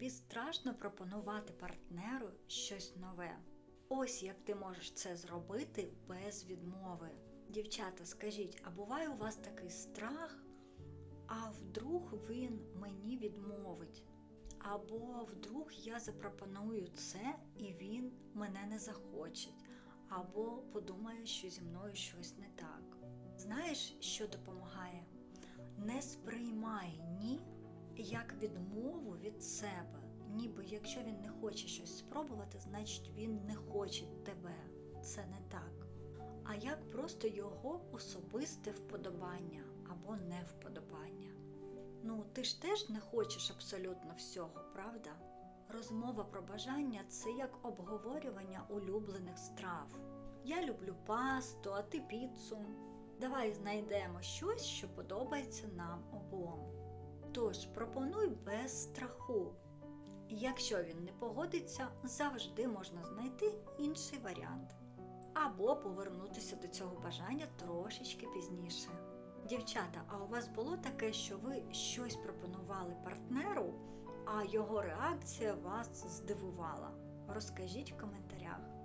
тобі страшно пропонувати партнеру щось нове. Ось як ти можеш це зробити без відмови. Дівчата, скажіть, а буває у вас такий страх, а вдруг він мені відмовить? Або вдруг я запропоную це і він мене не захоче, або подумає, що зі мною щось не так. Знаєш, що допомагає? Не сприймай ні як відмову від себе. Ніби якщо він не хоче щось спробувати, значить він не хоче тебе. Це не так. А як просто його особисте вподобання або невподобання. Ну, ти ж теж не хочеш абсолютно всього, правда? Розмова про бажання це як обговорювання улюблених страв. Я люблю пасту, а ти піцу. Давай знайдемо щось, що подобається нам обом. Тож пропонуй без страху. Якщо він не погодиться, завжди можна знайти інший варіант. Або повернутися до цього бажання трошечки пізніше. Дівчата, а у вас було таке, що ви щось пропонували партнеру, а його реакція вас здивувала? Розкажіть в коментарях.